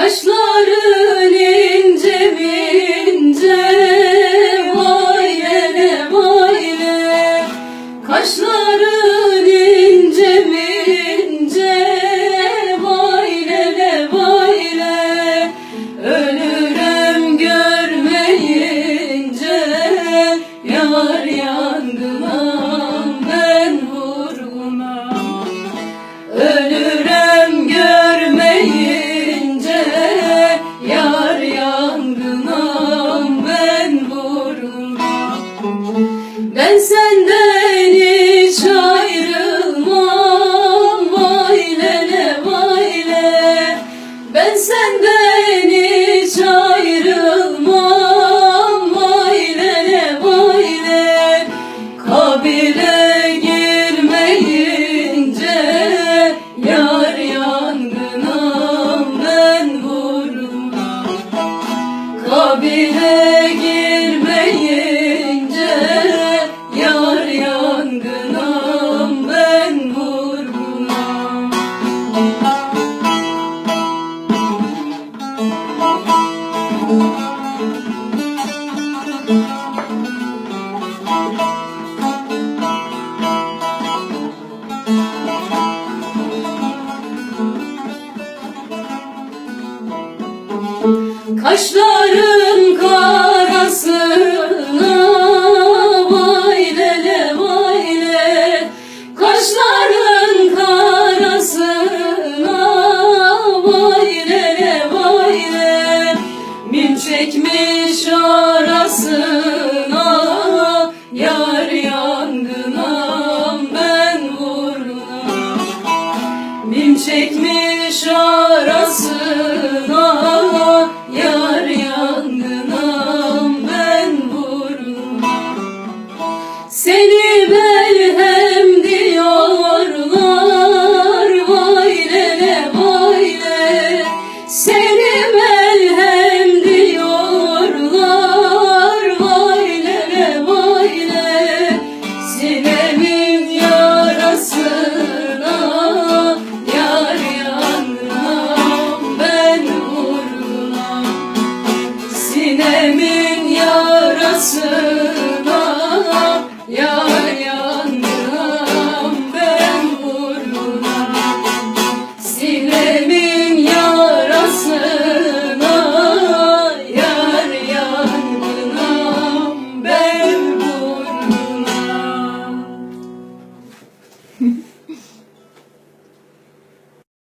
Kaşların ince mi ince Vay ele vay ele Kaşların ince mi ince Vay ele vay ele Ölürüm görmeyince Yar Dile girmeyince Yar yangınam ben vurgunam. Kaşların Kocasına vay lele vay le. Kaşların karasına vay lele vay le. Min çekmiş arasına Yar yangınam ben vurgunam Min çekmiş arasına Demin yarası.